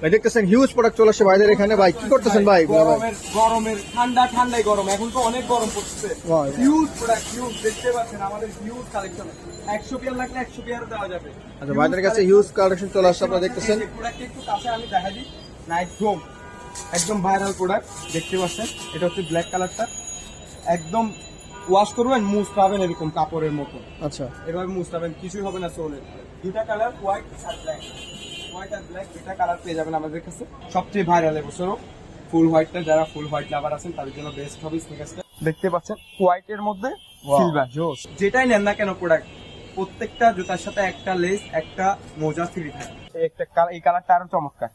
ভাই দেখতেছেন huge product চলে আসছে ভাইদের এখানে। ভাই কি করতেছেন ভাই? গরমের গরমের ঠান্ডা ঠান্ডাই গরম। এখন তো অনেক গরম পড়ছে। হিউজ প্রোডাক্ট হিউজ দেখতে পাচ্ছেন আমাদের হিউজ কালেকশন একশো পেয়ার লাগলে একশো পেয়ার দেওয়া যাবে। আচ্ছা ভাইদের কাছে হিউজ কালেকশন চলে আসছে আপনারা দেখতেছেন। প্রোডাক্ট একটু কাছে আমি দেখা দিই। নাইট একদম ভাইরাল প্রোডাক্ট দেখতে পাচ্ছেন। এটা হচ্ছে ব্ল্যাক কালারটা একদম ওয়াশ করবেন মুজ পাবেন এরকম কাপড়ের মতো। আচ্ছা। এভাবে মুজ পাবেন কিছুই হবে না সোলের দুটা কালার হোয়াইট আর ব্ল্যাক হোয়াইট আর ব্ল্যাক দুটা কালার পেয়ে যাবেন আমাদের কাছে। সবচেয়ে ভাইরাল এবছরও ফুল হোয়াইটটা যারা ফুল হোয়াইট লাভার আছেন তাদের জন্য বেস্ট হবে স্নিকার্সটা দেখতে পাচ্ছেন হোয়াইট এর মধ্যে সিলভার জোস যেটাই নেন না কেন প্রোডাক্ট প্রত্যেকটা জুতার সাথে একটা লেস একটা মোজা ফ্রি থাকে একটা এই কালারটা আরও চমৎকার।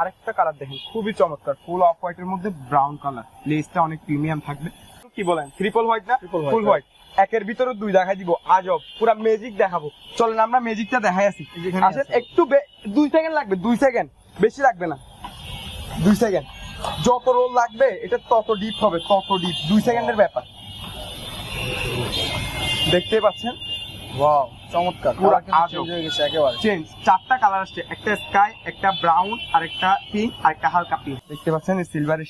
আরেকটা কালার দেখেন খুবই চমৎকার। ফুল অফ হোয়াইট এর মধ্যে ব্রাউন কালার লেসটা অনেক প্রিমিয়াম থাকবে। কি বলেন ট্রিপল হোয়াইট না? ফুল হোয়াইট একের ভিতরে দুই দেখাই দিব। আজব পুরো ম্যাজিক দেখাবো। চলেন আমরা ম্যাজিকটা দেখাই আসি। আসেন একটু দুই সেকেন্ড লাগবে দুই সেকেন্ড বেশি লাগবে না। দুই সেকেন্ড যত রোল লাগবে এটা তত ডিপ হবে তত ডিপ দুই সেকেন্ডের ব্যাপার। দেখতে পাচ্ছেন? ওয়াও চমৎকার। পুরো। চেঞ্জ হয়ে গেছে একেবারে। চেঞ্জ চারটা কালার আসছে। একটা স্কাই একটা ব্রাউন আর একটা পিঙ্ক আর একটা হালকা পিঙ্ক দেখতে পাচ্ছেন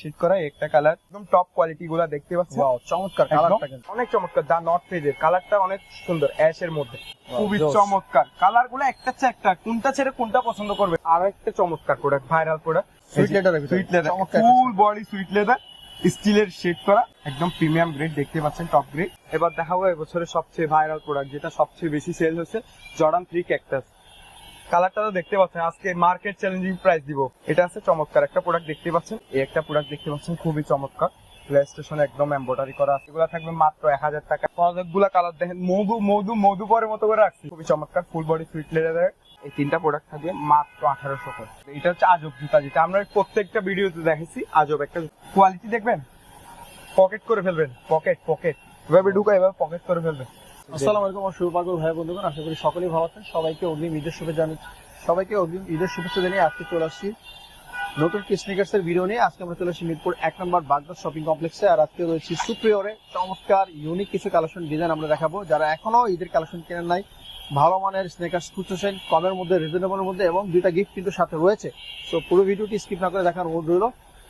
শেড করা একটা কালার একদম টপ কোয়ালিটি গুলা দেখতে পাচ্ছেন। ওয়াও চমৎকার একদম। কালারটা কিন্তু। অনেক চমৎকার। দা নট পেজের কালারটা অনেক সুন্দর অ্যাশ এর মধ্যে। খুবই চমৎকার। কালারগুলো একটা চেয়ে একটা। কোনটা ছেড়ে কোনটা পছন্দ করবে? আর একটা চমৎকার প্রোডাক্ট ভাইরাল প্রোডাক্টের ভিতরে। Suede leather full body suede leather স্টিলের শেড করা, একদম প্রিমিয়াম গ্রেড দেখতে পাচ্ছেন টপ গ্রেড এবার দেখাবো এবছরের সবচেয়ে ভাইরাল প্রোডাক্ট যেটা সবচেয়ে বেশি সেল হচ্ছে জর্ডান থ্রি ক্যাকটাস কালারটা তো দেখতে পাচ্ছেন, আজকে মার্কেট চ্যালেঞ্জিং প্রাইস দিব। এটা আছে চমৎকার একটা প্রোডাক্ট দেখতে পাচ্ছেন। এই একটা প্রোডাক্ট দেখতে পাচ্ছেন, খুবই চমৎকার। প্লে স্টেশন একদম এম্বয়ডারি করা আছে। এগুলো থাকবে মাত্র এক হাজার টাকা। প্রোডাক্টগুলো কালার দেখেন, মধু মধু মধু পরের মতো করে রাখছি। খুবই চমৎকার ফুল বডি সুইট লেদারের এই তিনটা প্রোডাক্ট থাকবে মাত্র আঠারোশো করে এটা হচ্ছে আজব জুতা, যেটা আমরা প্রত্যেকটা ভিডিওতে দেখেছি আজব একটা কোয়ালিটি দেখবেন? পকেট করে ফেলবেন। পকেট পকেট এভাবে ঢুকা এভাবে পকেট করে ফেলবেন। আসসালামু আলাইকুম আমার শুভপাগল ভাই, বন্ধুগণ, আশা করি সকলেই ভালো আছেন। সবাইকে অগ্রিম ঈদের শুভেচ্ছা জানাচ্ছি সবাইকে অগ্রিম ঈদের শুভেচ্ছা জানিয়ে আজকে চলে আসছি। নতুন স্নিকার্স এর ভিডিও নিয়ে আজকে আমরা চলে আসছি মিরপুর এক নম্বর বাগদা শপিং কমপ্লেক্সে আর আজকে রয়েছি সুপ্রিয়রে। চমৎকার ইউনিক কিছু কালেকশন ডিজাইন আমরা দেখাবো। যারা এখনও ঈদের কালেকশন কেনেন নাই ভালো মানের স্নেকার খুঁজতেছেন, কমের মধ্যে রিজনেবলের মধ্যে, এবং দুইটা গিফট কিন্তু সাথে রয়েছে। তো পুরো ভিডিওটি স্কিপ না করে দেখার অনুরোধ রইল।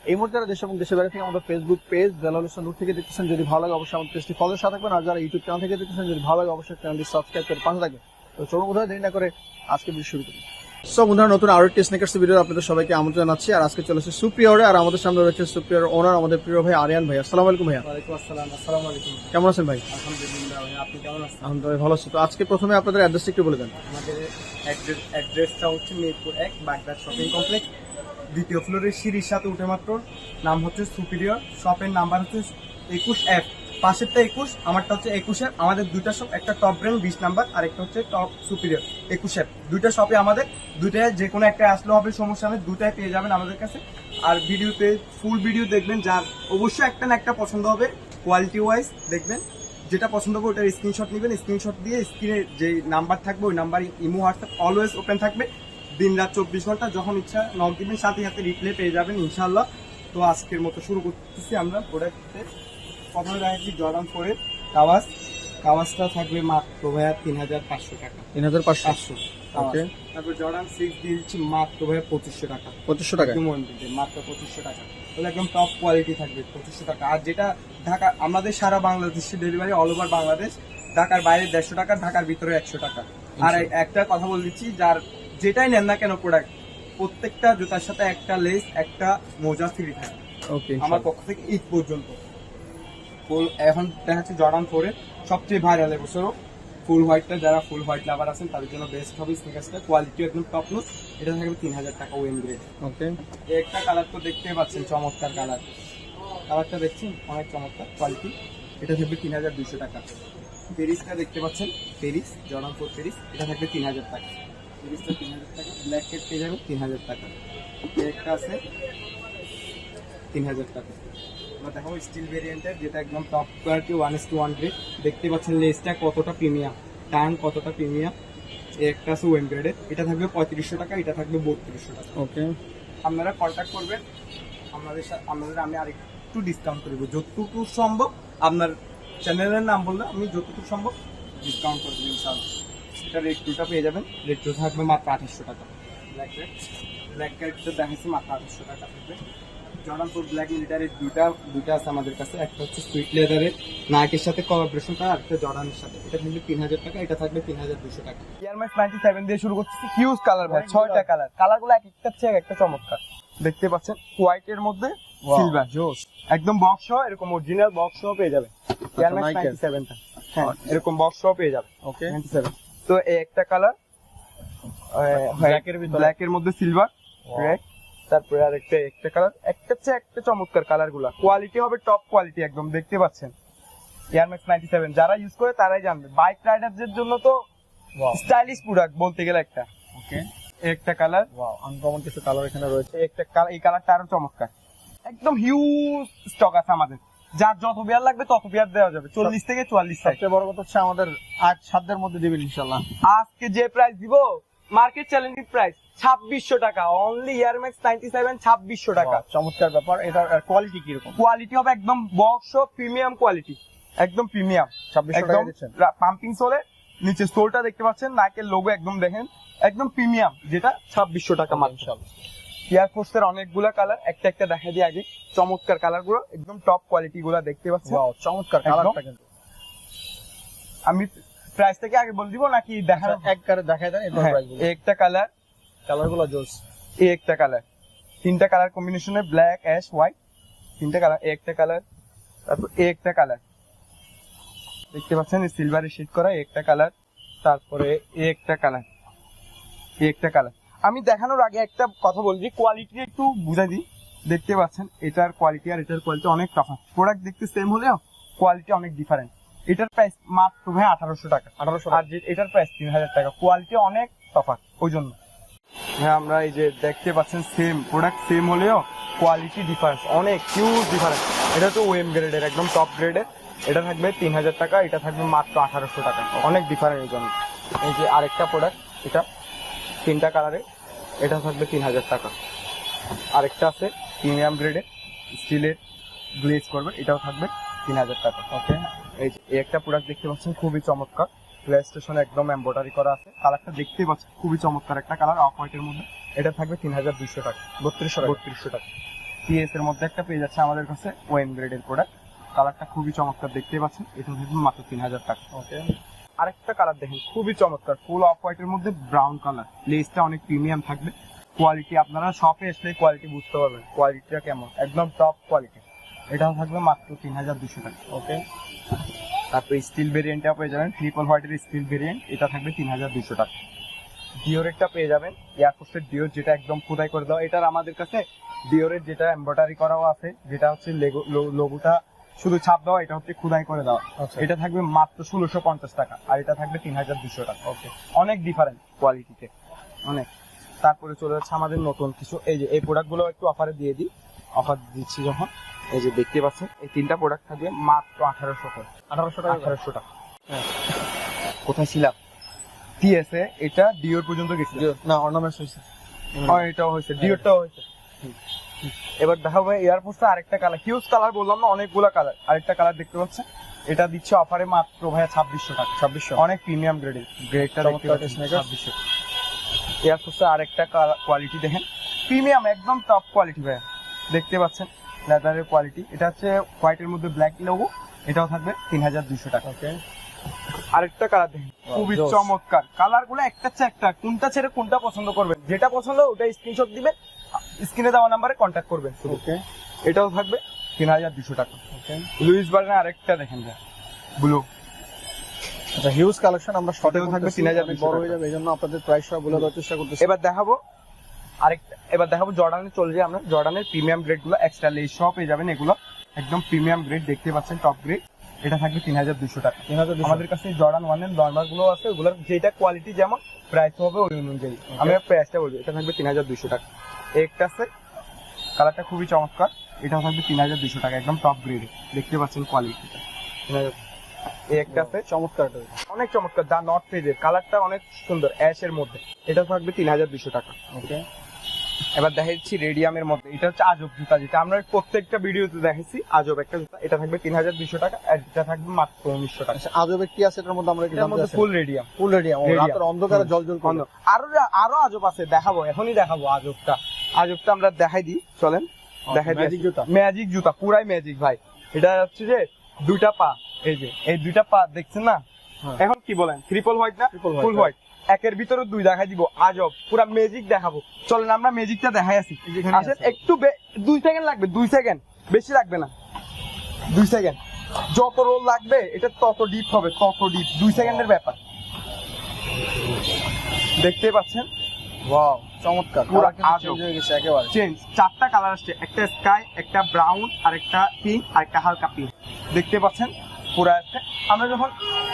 এই মুহূর্তে যারা দেশ এবং দেশের বাইরে থেকে আমাদের ফেসবুক পেজ বেলাল হোসেন থেকে দেখতেছেন। যদি ভালো লাগে, অবশ্যই আমাদের পেজটি ফলো সাথে থাকবেন। আর যারা ইউটিউব চ্যানেল থেকে দেখতেছেন, যদি ভালো লাগে, অবশ্যই চ্যানেলটি সাবস্ক্রাইব করে পাশে থাকবেন। তো চলুন বোধহয় দেরি না করে আজকে ভিডিও শুরু করি। সো বন্ধুরা নতুন আরও একটি স্নেকার্স ভিডিও আপনাদের সবাইকে আমন্ত্রণ জানাচ্ছি। আর আজকে চলেছে সুপ্রিয়রে আর আমাদের সামনে রয়েছে সুপ্রিয়র ওনার আমাদের প্রিয় ভাই আরিয়ান ভাই। আসসালামু আলাইকুম ভাইয়া। আসসালাম আসসালামু আলাইকুম। কেমন আছেন ভাই? আলহামদুলিল্লাহ ভাই আপনি কেমন আছেন? আলহামদুলিল্লাহ ভালো আছি। তো আজকে প্রথমে আপনাদের অ্যাড্রেসটা একটু বলে দেন। আমাদের অ্যাড্রেস অ্যাড্রেসটা হচ্ছে মিরপুর এক বাগদাদ শপিং কমপ্লেক্স দ্বিতীয় ফ্লোরের সিঁড়ির সাথে উঠে মাত্র। নাম হচ্ছে সুপিরিয়র শপের নাম্বার হচ্ছে একুশ এফ পাশেরটা একুশ, আমারটা হচ্ছে একুশ। এফ আমাদের দুইটা শপ একটা টপ ব্র্যান্ড বিশ নাম্বার, আর একটা হচ্ছে টপ সুপিরিয়র একুশ। এফ দুইটা শপে আমাদের দুইটায় যে কোনো একটা আসলে হবে, সমস্যা নেই দুটাই পেয়ে যাবেন আমাদের কাছে। আর ভিডিওতে ফুল ভিডিও দেখবেন, যার অবশ্যই একটা না একটা পছন্দ হবে কোয়ালিটি ওয়াইজ দেখবেন। যেটা পছন্দ হবে, ওটার স্ক্রিনশট নেবেন স্ক্রিনশট দিয়ে স্ক্রিনে যে নাম্বার থাকবে, ওই number imo WhatsApp always open থাকবে। দিন রাত চব্বিশ ঘণ্টা, যখন ইচ্ছা নক দিবেন সাথে সাথে রিপ্লে পেয়ে যাবেন ইনশাল্লাহ তো আজকের মতো শুরু করতেছি আমরা প্রোডাক্টে প্রথমে দেখাচ্ছি জর্ডান ফোরের কাওয়াজ কাওয়াজটা থাকবে মাত্র ভাইয়া তিন হাজার পাঁচশো টাকা। তিন হাজার পাঁচশো Okay. তারপর জর্ডান সিক্স দিয়ে দিচ্ছি মাত্র ভাইয়া পঁচিশশো টাকা। পঁচিশশো টাকা? মাত্র পঁচিশশো টাকা। একদম টপ কোয়ালিটি থাকবে পঁচিশশো টাকা। আর যেটা ঢাকা আমাদের সারা বাংলাদেশে ডেলিভারি অল ওভার বাংলাদেশ ঢাকার বাইরে দেড়শো টাকা ঢাকার ভিতরে একশো টাকা। আর একটা কথা বলে দিচ্ছি যার যেটাই নেন না কেন প্রোডাক্ট প্রত্যেকটা জুতার সাথে একটা লেস একটা মোজা ফ্রি থাকে ওকে আমার পক্ষ থেকে ঈদ পর্যন্ত। ফুল এখন দেখাচ্ছি জর্ডান ফোরের সবচেয়ে ভাইরাল এবছরও ফুল হোয়াইটটা যারা ফুল হোয়াইট লাভার আছেন তাদের জন্য বেস্ট হবে স্নিকার্সটা কোয়ালিটি একদম টপ নোট এটা থাকবে তিন হাজার টাকা ওয়েন গ্রেড ওকে একটা কালার তো দেখতেই পাচ্ছেন চমৎকার কালার কালারটা দেখছেন? অনেক চমৎকার কোয়ালিটি এটা থাকবে তিন হাজার দুশো টাকা। পেরিসটা দেখতে পাচ্ছেন? Paris Jordan four Paris. এটা থাকবে তিন হাজার টাকা। পেরিসটা তিন হাজার টাকা। ব্ল্যাক কেট পেয়ে যাবে তিন হাজার টাকা। একটা আছে তিন হাজার টাকা। আমরা দেখাবো স্টিল ভেরিয়েন্টের যেটা একদম top quality one is to one grade দেখতে পাচ্ছেন লেসটা কতটা প্রিমিয়াম টান কতটা প্রিমিয়াম একটা আছে গ্রেডের এটা থাকবে পঁয়ত্রিশশো টাকা এটা থাকবে বত্রিশশো টাকা। ওকে আপনারা কন্ট্যাক্ট করবেন আমাদের সাথে আপনাদের আমি আরেকটু ডিসকাউন্ট করে দেবো। যতটুকু সম্ভব আপনার চ্যানেলের নাম বললে আমি যতটুকু সম্ভব ডিসকাউন্ট করে দেবো ইনশাআল্লাহ। এটা রেট টুটা পেয়ে যাবেন। রেট টু থাকবে মাত্র আঠাশশো টাকা। ব্ল্যাক রেট ব্ল্যাক কার্ডটা দেখাচ্ছি মাত্র আঠারোশো টাকা থাকবে। জর্ডান ব্ল্যাক মিলিটারির দুইটা দুইটা আছে আমাদের কাছে। একটা হচ্ছে সুইট লেদারের নায়কের সাথে কোলাবোরেশন করা আর একটা জর্ডানের সাথে। এটা থাকবে তিন হাজার টাকা এটা থাকবে তিন হাজার দুশো টাকা। ইয়ারম্যাক্স নাইনটি সেভেন দিয়ে শুরু করতেছি। হিউজ কালার ভাই ছয়টা কালার কালারগুলো এক একটা চেয়ে একটা চমৎকার। দেখতে পাচ্ছেন হোয়াইট এর মধ্যে সিলভার জোস একদম বক্স সহ এরকম অরিজিনাল বক্স সহ পেয়ে যাবে ইয়ারম্যাক্স। নাইনটি সেভেনটা হ্যাঁ। এরকম বক্স সহ পেয়ে যাবে ওকে 97 তো এই একটা কালার ব্ল্যাক এর মধ্যে সিলভার রেড তারপরে আর একটা একটা কালার একটা চেয়ে একটা চমৎকার কালারগুলা। কোয়ালিটি হবে টপ কোয়ালিটি একদম দেখতে পাচ্ছেন। এয়ারম্যাক্স নাইনটি সেভেন যারা ইউজ করে তারাই জানবে। বাইক রাইডারদের জন্য তো স্টাইলিশ প্রোডাক্ট বলতে গেলে একটা। ওকে একটা কালার আনকমন কিছু কালার এখানে রয়েছে। একটা কালার এই কালারটা আরও চমৎকার। একদম হিউজ স্টক আছে আমাদের। যার যত বিয়ার লাগবে তত বিয়ার দেওয়া যাবে। চল্লিশ থেকে চুয়াল্লিশ সাইজ সবচেয়ে বড় কথা হচ্ছে আমাদের আট সাতদের মধ্যে দিবেন ইনশাল্লাহ আজকে যে প্রাইস দিব মার্কেট চ্যালেঞ্জিং প্রাইস ছাব্বিশশো টাকা। অনলি ইয়ারম্যাক্স নাইনটি সেভেন ছাব্বিশশো টাকা। চমৎকার ব্যাপার। এটার কোয়ালিটি কীরকম? কোয়ালিটি হবে একদম বক্স প্রিমিয়াম কোয়ালিটি একদম প্রিমিয়াম ছাব্বিশশো টাকা দিচ্ছেন। পাম্পিং সোলে নিচে সোলটা দেখতে পাচ্ছেন নাকের লোগো একদম দেখেন। একদম প্রিমিয়াম যেটা ছাব্বিশশো টাকা ইনশাল্লাহ এয়ারফোর্স এর অনেকগুলা কালার একটা একটা দেখা দিয়ে আগে চমৎকার কালারগুলো একদম টপ কোয়ালিটি গুলা দেখতে পাচ্ছেন। চমৎকার। কালারটা কিন্তু। আমি প্রাইস থেকে আগে বলে দিব নাকি দেখার আচ্ছা, এক কারে দেখাই দেন এটা হ্যাঁ, প্রাইস একটা কালার কালারগুলো জোস। এই একটা কালার তিনটা কালার কম্বিনেশনে ব্ল্যাক অ্যাশ হোয়াইট তিনটা কালার একটা কালার তারপর একটা কালার দেখতে পাচ্ছেন সিলভারে শেড করা একটা কালার তারপরে একটা কালার একটা কালার আমি দেখানোর আগে একটা কথা বলছি কোয়ালিটি একটু বুঝাই দিই। দেখতে পাচ্ছেন এটার কোয়ালিটি আর এটার কোয়ালিটি অনেক তফাৎ প্রোডাক্ট দেখতে সেম হলেও কোয়ালিটি অনেক ডিফারেন্ট এটার প্রাইস মাত্র ভাই আঠারোশো টাকা। আঠারোশো আর যে এটার প্রাইস তিন হাজার টাকা। কোয়ালিটি অনেক তফাৎ ওই জন্য। হ্যাঁ আমরা এই যে দেখতে পাচ্ছেন সেম প্রোডাক্ট সেম হলেও কোয়ালিটি ডিফারেন্স অনেক হিউজ ডিফারেন্স এটা তো ওয়েম গ্রেডের একদম টপ গ্রেডের এটা থাকবে তিন হাজার টাকা এটা থাকবে মাত্র আঠারোশো টাকা। অনেক ডিফারেন্ট এই জন্য। এই যে আরেকটা প্রোডাক্ট এটা তিনটা কালারে এটা থাকবে তিন হাজার টাকা। আরেকটা আছে প্রিমিয়াম গ্রেডের স্টিলের গ্লেজ করবে এটাও থাকবে তিন হাজার টাকা। ওকে এই যে একটা প্রোডাক্ট দেখতে পাচ্ছেন খুবই চমৎকার। প্লে স্টেশন একদম এম্বয়ডারি করা আছে। কালারটা দেখতেই পাচ্ছেন খুবই চমৎকার একটা কালার অফ হোয়াইটের মধ্যে। এটা থাকবে তিন হাজার দুইশো টাকা বত্রিশশো বত্রিশশো টাকা। টিএস এর মধ্যে একটা পেয়ে যাচ্ছে আমাদের কাছে ওয়েন গ্রেডের প্রোডাক্ট কালারটা খুবই চমৎকার দেখতেই পাচ্ছেন। এটা থাকবে মাত্র তিন হাজার টাকা। ওকে আরেকটা কালার দেখেন খুবই চমৎকার ফুল অফ হোয়াইটের মধ্যে ব্রাউন কালার লেসটা অনেক প্রিমিয়াম থাকবে। কোয়ালিটি আপনারা শপে আসলে কোয়ালিটি বুঝতে পারবেন। কোয়ালিটিটা কেমন? একদম টপ কোয়ালিটি এটাও থাকবে মাত্র তিন হাজার দুশো টাকা। ওকে? তারপরে স্টিল ভেরিয়েন্টটা পেয়ে যাবেন ট্রিপল হোয়াইটের স্টিল ভেরিয়েন্ট এটা থাকবে তিন হাজার দুশো টাকা। ডিওরেরটা পেয়ে যাবেন এয়ারফোর্সের ডিওর যেটা একদম খোদাই করে দেওয়া। এটার আমাদের কাছে ডিওরের যেটা এমব্রয়ডারি করাও আছে যেটা হচ্ছে লোগোটা শুধু ছাপ দেওয়া এটা হচ্ছে খোদাই করে দেওয়া। আচ্ছা। এটা থাকবে মাত্র ষোলোশো পঞ্চাশ টাকা আর এটা থাকবে তিন হাজার দুশো টাকা। ওকে। অনেক ডিফারেন্ট কোয়ালিটিতে অনেক। তারপরে চলে যাচ্ছে আমাদের নতুন কিছু। এই যে এই প্রোডাক্টগুলো একটু অফারে দিয়ে দিই। অফার দিচ্ছি যখন। এই যে দেখতে পাচ্ছেন এই তিনটা প্রোডাক্ট থাকবে মাত্র আঠারোশো করে আঠারোশো টাকা? আঠারোশো টাকা। হ্যাঁ। কোথায় ছিলাম? টিএসএ এটা ডিওর পর্যন্ত গেছিল না অর্নামেন্টস হয়েছে এটাও হয়েছে ডিওরটাও হয়েছে এবার দেখা হবে এয়ারফোর্সটা আরেকটা কালার হিউজ কালার বললাম না অনেকগুলো কালার আরেকটা কালার দেখতে পাচ্ছেন? এটা দিচ্ছে অফারে মাত্র ভাইয়া ছাব্বিশশো টাকা। ছাব্বিশশো? অনেক প্রিমিয়াম গ্রেডের গ্রেডটা দেখতে পাচ্ছেন ছাব্বিশশো। এয়ারফোর্সে আরেকটা কোয়ালিটি দেখেন। প্রিমিয়াম একদম টপ কোয়ালিটি ভাইয়া। দেখতে পাচ্ছেন? লেদারের কোয়ালিটি এটা হচ্ছে হোয়াইটের মধ্যে ব্ল্যাক লোগো এটাও থাকবে তিন হাজার দুশো টাকা। ওকে আরেকটা কালার দেখেন খুবই চমৎকার। কালারগুলো একটা চেয়ে একটা। কোনটা ছেড়ে কোনটা পছন্দ করবেন? যেটা পছন্দ ওটা স্ক্রিনশট দিবেন স্ক্রিনে দেওয়া নাম্বারে কন্ট্যাক্ট করবেন। ওকে এটাও থাকবে তিন হাজার দুশো টাকা ওকে লুইস বার্গের আরেকটা দেখেন ব্লু আচ্ছা হিউজ কালেকশন আমরা শর্টে এটাও থাকবে থাকবে 3200 তিন বড় হয়ে যাবে এই জন্য আপনাদের প্রাইস সব বলে দেওয়ার চেষ্টা করতেছি। এবার দেখাবো আরেকটা এবার দেখাবো জর্ডানে চলে যাই আমরা। জর্ডানের প্রিমিয়াম গ্রেডগুলো এক্সট্রা লেস সহ পেয়ে যাবেন এগুলো একদম প্রিমিয়াম গ্রেড দেখতে পাচ্ছেন টপ গ্রেড এটা থাকবে তিন হাজার দুশো টাকা। তিন হাজার আমাদের কাছে জর্ডান ওয়ানের নর্মালগুলো আছে ওগুলোর যেটা কোয়ালিটি যেমন প্রাইস হবে ওই অনুযায়ী। আমি প্রাইসটা বলব এটা থাকবে তিন হাজার দুশো টাকা। একটা আছে কালারটা খুবই চমৎকার এটা থাকবে তিন হাজার দুশো টাকা একদম টপ গ্রেড দেখতে পাচ্ছেন কোয়ালিটিটা তিন একটা আছে। চমৎকার অনেক চমৎকার দা নট পেজের কালারটা অনেক সুন্দর অ্যাশ এর মধ্যে। এটা থাকবে তিন হাজার দুশো টাকা। ওকে এবার দেখাচ্ছি রেডিয়ামের মধ্যে। এটা হচ্ছে আজব জুতা যেটা আমরা প্রত্যেকটা ভিডিওতে দেখেছি আজব একটা জুতা। এটা থাকবে তিন হাজার দুইশো টাকা। আর এটা থাকবে মাত্র উনিশশো টাকা। আচ্ছা আজবে কি আছে এটার মধ্যে আমরা এটার মধ্যে ফুল রেডিয়াম ফুল রেডিয়াম। রাতের অন্ধকারে জল জল করে। আরও আরও আজব আছে দেখাবো। এখনই দেখাবো আজবটা। আজবটা আমরা দেখাই দিই। চলেন দেখাই দিই। ম্যাজিক জুতা। ম্যাজিক জুতা পুরাই ম্যাজিক ভাই। এটা হচ্ছে যে দুইটা পা। এই যে এই দুইটা পা দেখছেন না? হ্যাঁ। এখন কি বলেন? ট্রিপল হোয়াইট না? ফুল হোয়াইট একের ভিতরে দুই দেখাই দিব। আজব পুরা ম্যাজিক দেখাবো। চলেন আমরা ম্যাজিকটা দেখাই আসি। আসেন একটু দুই সেকেন্ড লাগবে দুই সেকেন্ড বেশি লাগবে না। দুই সেকেন্ড যত রোল লাগবে এটা তত ডিপ হবে তত ডিপ দুই সেকেন্ডের ব্যাপার। দেখতে পাচ্ছেন? ওয়াও চমৎকার। পুরো আজব। হয়ে গেছে একেবারে। চেঞ্জ চারটা কালার আসছে। একটা স্কাই একটা ব্রাউন আর একটা পিঙ্ক আর একটা হালকা পিঙ্ক দেখতে পাচ্ছেন? পুরো আমরা যখন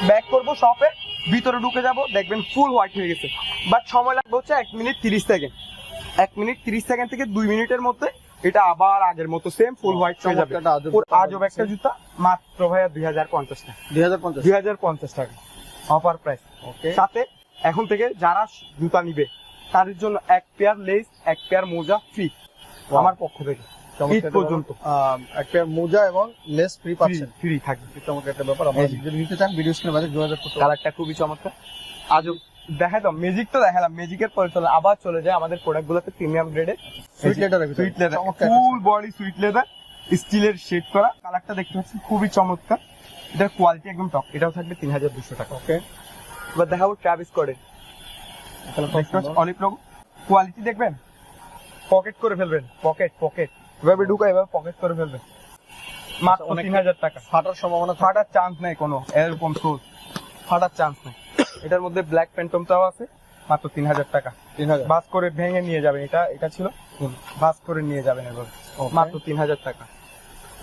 ব্যাক করব শপে ভিতরে ঢুকে যাব দেখবেন ফুল হোয়াইট হয়ে গেছে। বাট সময় লাগবে হচ্ছে এক মিনিট তিরিশ সেকেন্ড এক মিনিট তিরিশ সেকেন্ড থেকে দুই মিনিটের মধ্যে এটা আবার আগের মতো সেম ফুল হোয়াইট হয়ে যাবে। আজব একটা জুতা মাত্র ভাইয়া দুই হাজার পঞ্চাশ টাকা। দুই হাজার পঞ্চাশ। টাকা অফার প্রাইস ওকে সাথে এখন থেকে যারা জুতা নিবে তাদের জন্য এক পেয়ার লেস এক পেয়ার মোজা ফ্রি আমার পক্ষ থেকে। ঈদ পর্যন্ত। একটা মোজা এবং লেস ফ্রি পাচ্ছেন। ফ্রি থাকবে। চমৎকার একটা ব্যাপার। যদি নিতে চান ভিডিও স্ক্রিনে বাজে যোগাযোগ করতে কালারটা খুবই চমৎকার। আজও দেখা তো ম্যাজিক তো দেখালাম ম্যাজিকের পরে চলে আবার চলে যায় আমাদের প্রোডাক্ট গুলোতে প্রিমিয়াম গ্রেডের suede leather full body suede leather স্টিলের শেড করা। কালারটা দেখতে পাচ্ছেন খুবই চমৎকার। এটার কোয়ালিটি একদম টপ এটাও থাকবে তিন হাজার দুশো টাকা। ওকে এবার দেখাবো ট্রাভিস করে অনেক রকম। কোয়ালিটি দেখবেন? পকেট করে ফেলবেন। পকেট পকেট এভাবে ঢুকা এভাবে পকেট করে ফেলবেন মাত্র আচ্ছা, তিন হাজার টাকা। ফাটার সম্ভাবনা ফাটার চান্স নেই কোনো এরকম সোর্স ফাটার চান্স নেই। এটার মধ্যে ব্ল্যাক প্যান্টমটাও আছে মাত্র তিন হাজার টাকা। তিন হাজার। বাস করে ভেঙে নিয়ে যাবেন এটা এটা ছিল। বাস করে নিয়ে যাবেন এবার. মাত্র তিন হাজার টাকা।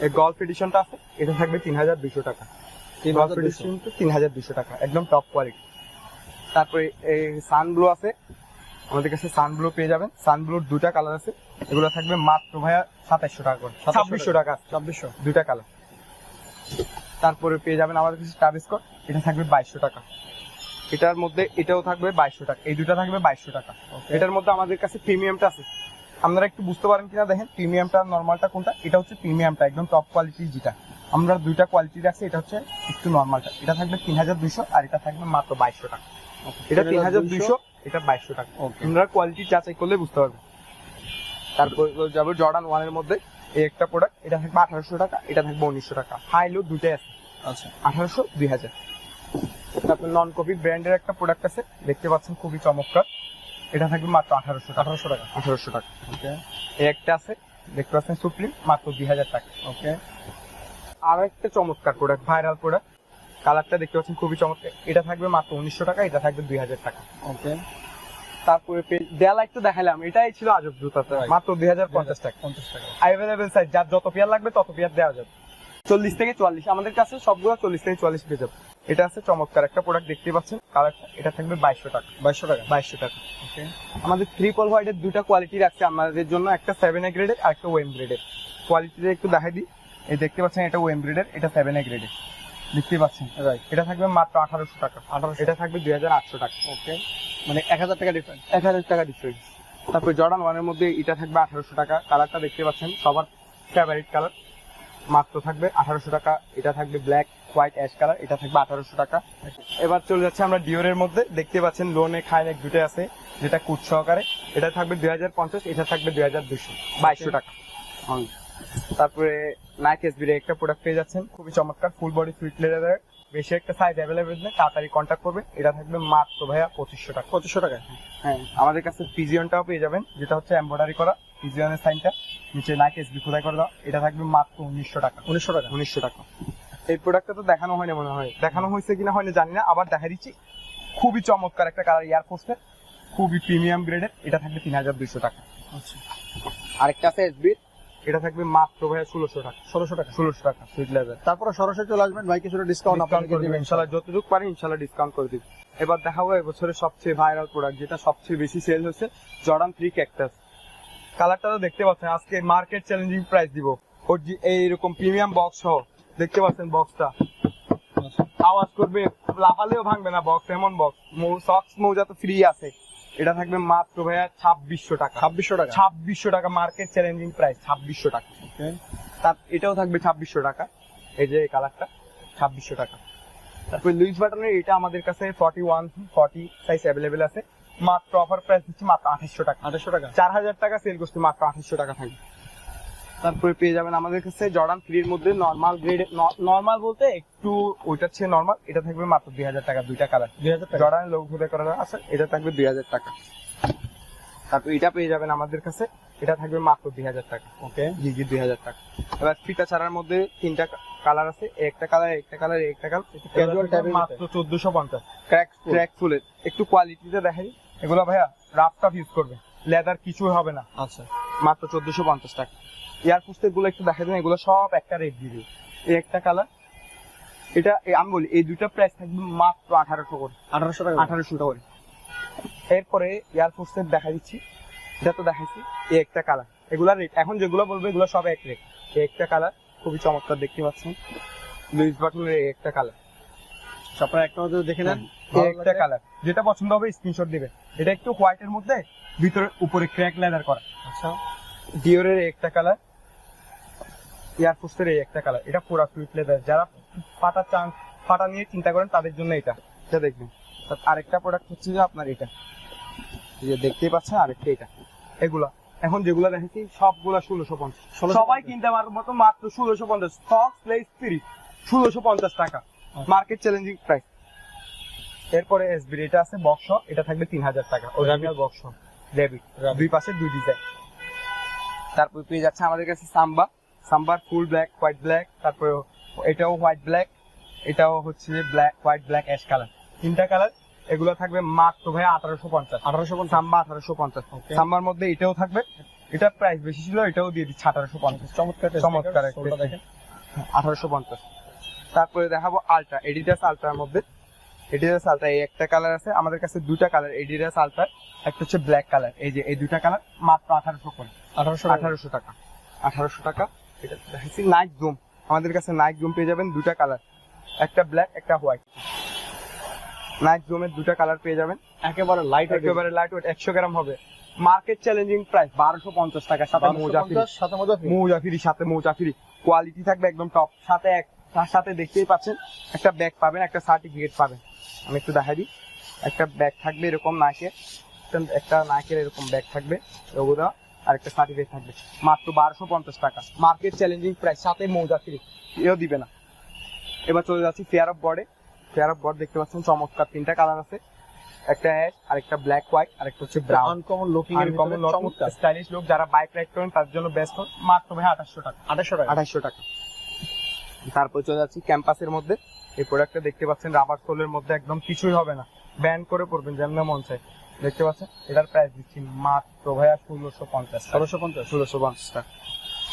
এই গল্ফ এডিশনটা আছে এটা থাকবে তিন হাজার দুশো টাকা। গল্ফ এডিশন তিন হাজার দুশো টাকা একদম টপ কোয়ালিটি তারপরে এই সানব্লু আছে আমাদের কাছে সানব্লু পেয়ে যাবেন। সানব্লুর দুটা কালার আছে। এগুলো থাকবে মাত্র ভাইয়া সাতাইশশো টাকা করে। 2700 ছাব্বিশশো টাকা। ছাব্বিশশো। দুইটা কালার তারপরে পেয়ে যাবেন আমাদের কাছে ট্রাভিস কোট এটা থাকবে বাইশশো টাকা। এটার মধ্যে এটাও থাকবে বাইশশো টাকা। এই দুটা থাকবে বাইশশো টাকা। এটার মধ্যে আমাদের কাছে প্রিমিয়ামটা আছে। আপনারা একটু বুঝতে পারেন কিনা দেখেন প্রিমিয়ামটা নর্মালটা কোনটা? এটা হচ্ছে প্রিমিয়ামটা একদম টপ কোয়ালিটির যেটা। আমরা দুইটা কোয়ালিটির আছে এটা হচ্ছে একটু নর্মালটা এটা থাকবে তিন হাজার দুইশো আর এটা থাকবে মাত্র বাইশশো টাকা। এটা তিন হাজার দুইশো। এটা বাইশশো টাকা. আপনারা কোয়ালিটি যাচাই করলে বুঝতে পারবেন তারপর যাব জর্ডান ওয়ানের মধ্যে। এই একটা প্রোডাক্ট এটা থাকবে আঠারোশো টাকা এটা থাকবে উনিশশো টাকা। হাই লো দুটাই আছে। আচ্ছা। আঠারোশো দুই হাজার। তারপর নন কপি ব্র্যান্ডের একটা প্রোডাক্ট আছে। দেখতে পাচ্ছেন খুবই চমৎকার। এটা থাকবে মাত্র আঠারোশো আঠারোশো টাকা। আঠারোশো টাকা। ওকে এই একটা আছে। দেখতে পাচ্ছেন সুপ্রিম মাত্র দুই হাজার টাকা। ওকে আর একটা চমৎকার প্রোডাক্ট ভাইরাল প্রোডাক্ট কালারটা দেখতে পাচ্ছেন খুবই চমৎকার। এটা থাকবে মাত্র উনিশশো টাকা এটা থাকবে দুই হাজার টাকা। ওকে। তারপরে দেয়া লাইট তো দেখালাম এটাই ছিল আজব জুতাতে মাত্র দুই হাজার পঞ্চাশ টাকা। পঞ্চাশ টাকা। অ্যাভেলেবেল সাইজ যার যত পেয়ার লাগবে তত পেয়ার দেওয়া যাবে। চল্লিশ থেকে চুয়াল্লিশ আমাদের কাছে সবগুলো চল্লিশ থেকে চুয়াল্লিশ পেয়ে যাবে। এটা আছে চমৎকার একটা প্রোডাক্ট দেখতে পাচ্ছেন কালারটা এটা থাকবে বাইশশো টাকা। বাইশশো টাকা। বাইশশো টাকা। ওকে। আমাদের ট্রিপল হোয়াইটের দুটা কোয়ালিটি রাখছে আমাদের জন্য একটা সেভেন এ গ্রেডের আর একটা ওয়েম গ্রেডের কোয়ালিটিতে একটু দেখাই দিই। এই দেখতে পাচ্ছেন এটা ওয়েম গ্রেডের এটা সেভেন এ গ্রেডের দেখতে পাচ্ছেন? এটা থাকবে মাত্র আঠারোশো টাকা। আঠারোশো। এটা থাকবে দুই হাজার আটশো টাকা। ওকে মানে এক হাজার টাকা ডিফারেন্স এক হাজার টাকা ডিফারেন্স তারপর জর্ডান ওয়ানের মধ্যে এটা থাকবে আঠারোশো টাকা। কালারটা দেখতে পাচ্ছেন সবার ফেভারিট কালার মাত্র থাকবে আঠারোশো টাকা। এটা থাকবে ব্ল্যাক হোয়াইট অ্যাশ কালার এটা থাকবে আঠারোশো টাকা। এবার চলে যাচ্ছে আমরা ডিওরের মধ্যে। দেখতে পাচ্ছেন লোনে খায় এক দুটো আছে যেটা কুট সহকারে। এটা থাকবে দুই হাজার পঞ্চাশ এটা থাকবে দুই হাজার দুশো বাইশশো টাকা। তারপরে নাইক এসবির একটা প্রোডাক্ট পেয়ে যাচ্ছেন। খুবই চমৎকার ফুল বডি সুইট লেদারের বেশি একটা সাইজ অ্যাভেলেবেল নেই তাড়াতাড়ি কন্ট্যাক্ট করবেন। এটা থাকবে মাত্র ভাইয়া পঁচিশশো টাকা। পঁচিশশো টাকা হ্যাঁ। আমাদের কাছে পিজিয়নটাও পেয়ে যাবেন যেটা হচ্ছে এমব্রয়ডারি করা পিজিয়নের সাইনটা নিচে নাইক এসবি খোদাই করে দাও এটা থাকবে মাত্র উনিশশো টাকা। উনিশশো টাকা। উনিশশো টাকা। এই প্রোডাক্টটা তো দেখানো হয়নি মনে হয়। দেখানো হয়েছে কিনা হয়নি জানি না আবার দেখা দিচ্ছি। খুবই চমৎকার একটা কালার এয়ারফোর্সের খুবই প্রিমিয়াম গ্রেডের এটা থাকবে তিন হাজার দুইশো টাকা। আচ্ছা। আরেকটা আছে এসবি এটা থাকবে মাত্র ভাইয়া ষোলোশো টাকা। ষোলোশো টাকা। ষোলোশো টাকা। সুইট লেদার তারপরে সরাসরি চলে আসবেন ভাই কিছুটা ডিসকাউন্ট করে দিবেন ইনশাল্লাহ যতটুকু পারি ইনশাল্লাহ ডিসকাউন্ট করে দিবেন। এবার দেখাবো এবছরের সবচেয়ে ভাইরাল প্রোডাক্ট যেটা সবচেয়ে বেশি সেল হচ্ছে জর্ডান থ্রি ক্যাক্টাস কালারটা তো দেখতে পাচ্ছেন আজকে মার্কেট চ্যালেঞ্জিং প্রাইস দিব। ওর যে এইরকম প্রিমিয়াম বক্স সহ দেখতে পাচ্ছেন বক্সটা আওয়াজ করবে লাফালেও ভাঙবে না বক্স এমন বক্স সক্স মৌজা তো ফ্রি আছে। এটা থাকবে মাত্র ভাইয়া ছাব্বিশশো টাকা। ছাব্বিশশো টাকা? ছাব্বিশশো টাকা মার্কেট চ্যালেঞ্জিং প্রাইস ছাব্বিশশো টাকা তার এটাও থাকবে ছাব্বিশশো টাকা এই যে কালারটা ছাব্বিশশো টাকা। তারপরে লুইস বাটনের এটা আমাদের কাছে forty one forty size available আছে। মাত্র অফার প্রাইস হচ্ছে মাত্র আঠাশশো টাকা। আঠাশশো টাকা? চার হাজার টাকা সেল করছে মাত্র আঠাশশো টাকা থাকবে। তারপরে পেয়ে যাবেন আমাদের কাছে জর্ডান থ্রির মধ্যে নর্মাল গ্রেড নর্মাল বলতে একটু ওইটার চেয়ে নর্মাল এটা থাকবে মাত্র দুই হাজার টাকা দুইটা কালার দুই হাজার টাকা। জর্ডান লোক ঘুরে করা আছে এটা থাকবে দুই হাজার টাকা। তারপর এটা পেয়ে যাবেন আমাদের কাছে এটা থাকবে মাত্র দুই হাজার টাকা। ওকে। জি জি দুই হাজার টাকা। এবার ফিতা ছাড়ার মধ্যে তিনটা কালার আছে একটা কালার একটা কালার একটা কালার type মাত্র চোদ্দশো পঞ্চাশ। ক্র্যাক ক্র্যাক ফুলের একটু কোয়ালিটিতে দেখাই। এগুলো ভাইয়া রাফ টাফ ইউজ করবে। লেদার কিছু হবে না। আচ্ছা। মাত্র চোদ্দশো পঞ্চাশ টাকা। এয়ারগুলো একটু দেখা দেন এগুলো সব একটা রেট দিয়ে দিবে। এই একটা কালার এটা আমি বলি এই দুইটা প্রাইস থাকবে মাত্র আঠারোশো করে। আঠারোশো টাকা আঠারোশো টাকা করে। এরপরে এয়ার ফোর্সের দেখা দিচ্ছি এটা তো দেখাইছি এই একটা কালার এগুলা রেট এখন যেগুলো বলব এগুলো সব এক রেট এই একটা কালার খুবই চমৎকার দেখতে পাচ্ছেন। লুইস বাটনের এই একটা কালার আপনারা একটা মধ্যে দেখে নেন এই একটা কালার যেটা পছন্দ হবে স্ক্রিনশট দিবে এটা একটু হোয়াইটের মধ্যে ভিতরে উপরে ক্র্যাক লেদার করা। আচ্ছা। ডিওরের একটা কালার এয়ার ফোর্সের এই একটা কালার এটা পুরা ফ্লুইড লেদার যারা ফাটা চান ফাটা নিয়ে চিন্তা করেন তাদের জন্য এটা। এটা দেখবেন। আরেকটা প্রোডাক্ট হচ্ছে যে আপনার এটা। যে দেখতেই পাচ্ছেন আরেকটা এটা। এগুলা। এখন যেগুলা দেখেছি সবগুলা ষোলোশো পঞ্চাশ। সবাই কিনতে পারার মতো মাত্র ষোলোশো পঞ্চাশ। ফক্স প্লেস তিরিশ ষোলোশো পঞ্চাশ টাকা। মার্কেট চ্যালেঞ্জিং প্রাইস এরপরে এসবি এটা আছে বক্স এটা থাকবে তিন হাজার টাকা। অরিজিনাল বক্স রেবিট দুই পাশে দুই ডিজাইন তারপর পেয়ে যাচ্ছে আমাদের কাছে সাম্বা সাম্বার ফুল ব্ল্যাক হোয়াইট ব্ল্যাক তারপরে এটাও হোয়াইট ব্ল্যাক এটাও হচ্ছে black white black ash colour. তিনটা কালার এগুলো থাকবে মাত্র ভাই আঠারোশো পঞ্চাশ। আঠারোশো সাম্বা আঠারোশো পঞ্চাশ। সাম্বার মধ্যে এটাও থাকবে। এটা প্রাইস বেশি ছিল এটাও দিয়ে দিচ্ছি আঠারোশো পঞ্চাশ। চমৎকার চমৎকার একটা দেখেন আঠারোশো পঞ্চাশ। তারপরে দেখাবো আলট্রা এডিডাস আলট্রার মধ্যে। এডিডাস আলট্রা এই একটা কালার আছে আমাদের কাছে দুটা কালার এডিডাস আলট্রা একটা হচ্ছে ব্ল্যাক কালার। এই যে এই দুটা কালার মাত্র আঠারোশো করে। আঠারোশো আঠারোশো টাকা। আঠারোশো টাকা। এটা নাইট জুম আমাদের কাছে নাইট জুম পেয়ে যাবেন দুটা কালার একটা ব্ল্যাক একটা হোয়াইট নাইট জুমের দুটা কালার পেয়ে যাবেন। একেবারে লাইট একেবারে লাইট ওয়েট একশো গ্রাম হবে। মার্কেট চ্যালেঞ্জিং প্রাইস বারোশো পঞ্চাশ টাকা সাথে মৌজা ফ্রি সাথে মজা free। মৌজা ফ্রি সাথে মৌজা ফ্রি কোয়ালিটি থাকবে একদম টপ সাথে এক তার সাথে দেখতেই পাচ্ছেন একটা ব্যাগ পাবেন একটা সার্টিফিকেট পাবেন। আমি একটু দেখাই দিই। একটা ব্যাগ থাকবে এরকম নাইকের একটা- নাইকের এরকম ব্যাগ থাকবে। লোগো দেওয়া আর একটা সার্টিফিকেট থাকবে। মাত্র বারোশো পঞ্চাশ টাকা। মার্কেট চ্যালেঞ্জিং প্রাইস সাথে মৌজা ফ্রি এও দিবে না। এবার চলে যাচ্ছি ফেয়ার অফ বর্ডে ফেয়ার অফ বর্ড দেখতে পাচ্ছেন চমৎকার। তিনটা কালার আছে। একটা অ্যাশ আর একটা ব্ল্যাক হোয়াইট আর একটা হচ্ছে ব্রাউন আনকমন লুকিং এর ভিতরে চমৎকার। স্টাইলিশ লোক যারা বাইক রাইড করেন তার জন্য বেস্ট মাত্র ভাই আঠাশশো টাকা। আঠাশশো টাকা? আঠাশশো টাকা। তারপর চলে যাচ্ছি ক্যাম্পাসের মধ্যে। এই প্রোডাক্টটা দেখতে পাচ্ছেন রাবার সোলের মধ্যে একদম কিছুই হবে না। ব্যান করে পড়বেন যেমন মন চাই দেখতে পাচ্ছেন? এটার প্রাইস দিচ্ছি মাত্র ভাইয়া ষোলোশো পঞ্চাশ ষোলোশো পঞ্চাশ। ষোলোশো পঞ্চাশ টাকা।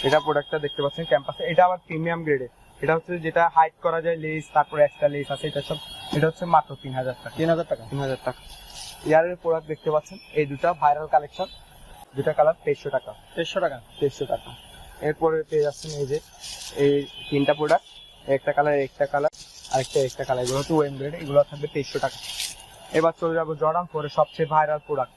এটা প্রোডাক্টটা দেখতে পাচ্ছেন ক্যাম্পাসে এটা আবার প্রিমিয়াম গ্রেডে এটা হচ্ছে যেটা হাইট করা যায় লেস তারপর এক্সট্রা লেস আছে এটা সব এটা হচ্ছে মাত্র তিন হাজার টাকা। তিন হাজার টাকা। তিন হাজার টাকা ইয়ারের প্রোডাক্ট দেখতে পাচ্ছেন এই দুটা ভাইরাল কালেকশন দুটা কালার তেইশশো টাকা। দেড়শো টাকা। তেইশশো টাকা। এরপরে পেয়ে যাচ্ছেন এই যে এই তিনটা প্রোডাক্ট একটা কালার একটা কালার আরেকটা একটা কালার এগুলো হচ্ছে ওয়েম গ্রেড এগুলো থাকবে তেইশশো টাকা। এবার চলে যাব জর্ডান পরে সবচেয়ে ভাইরাল প্রোডাক্ট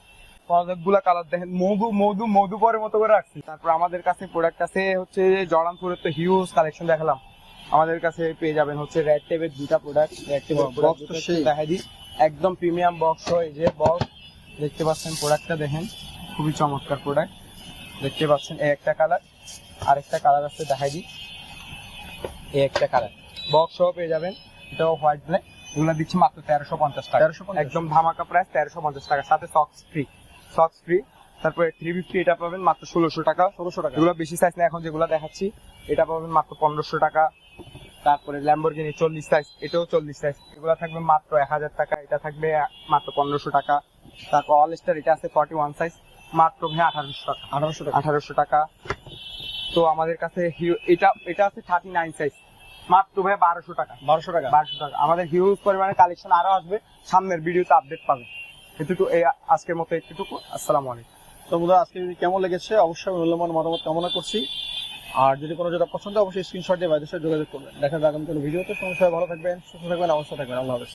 অনেকগুলা কালার দেখেন মধু মধু মধু পরে মতো করে রাখছি। তারপর আমাদের কাছে প্রোডাক্ট আছে হচ্ছে জর্ডান পরের তো হিউজ কালেকশন দেখালাম। আমাদের কাছে পেয়ে যাবেন হচ্ছে রেড টেপের দুটা প্রোডাক্ট রেড টেপের সেই। দেখাই দিই। একদম প্রিমিয়াম বক্স এই যে বক্স দেখতে পাচ্ছেন প্রোডাক্টটা দেখেন খুবই চমৎকার প্রোডাক্ট দেখতে পাচ্ছেন এই একটা কালার আরেকটা কালার আছে দেখাই দিই। এই একটা কালার বক্স সহ পেয়ে যাবেন। এটাও হোয়াইট ব্ল্যাক এগুলো দিচ্ছি মাত্র তেরোশো পঞ্চাশ টাকা। 1350 একদম ধামাকা প্রাইস তেরোশো পঞ্চাশ টাকা। সাথে সক্স ফ্রি সক্স ফ্রি তারপরে থ্রি ফিফটি এটা পাবেন মাত্র ষোলোশো টাকা। ষোলোশো টাকা। এগুলো বেশি সাইজ না এখন যেগুলো দেখাচ্ছি। এটা পাবেন মাত্র পনেরোশো টাকা। তারপরে ল্যাম্বরগিনি চল্লিশ সাইজ এটাও চল্লিশ সাইজ এগুলো থাকবে মাত্র এক হাজার টাকা। এটা থাকবে মাত্র পনেরোশো টাকা। তারপর অল স্টার এটা আছে ফর্টি ওয়ান সাইজ মাত্র ভাই আঠারোশো টাকা। আঠারোশো টাকা। আঠারোশো টাকা। তো আমাদের কাছে হিউ- এটা এটা আছে থার্টি নাইন সাইজ মাত্র ভাই বারোশো টাকা। বারোশো টাকা? বারোশো টাকা। আমাদের হিউজ পরিমাণে কালেকশন আরও আসবে সামনের ভিডিওতে আপডেট পাবেন এটুকু এই আজকের মতো একটুটুকু আসসালামু আলাইকুম। তো বন্ধুরা আজকে যদি কেমন লেগেছে অবশ্যই মূল্যবান মতামত কামনা করছি। আর যদি কোনো যেটা পছন্দ অবশ্যই স্ক্রিনশট দিয়ে বাইদের সাথে যোগাযোগ করবেন। দেখা যাবে আগামী কোনো ভিডিওতে সবাই ভালো থাকবেন সুস্থ থাকবেন অবস্থা থাকবেন। আল্লাহ হাফেজ।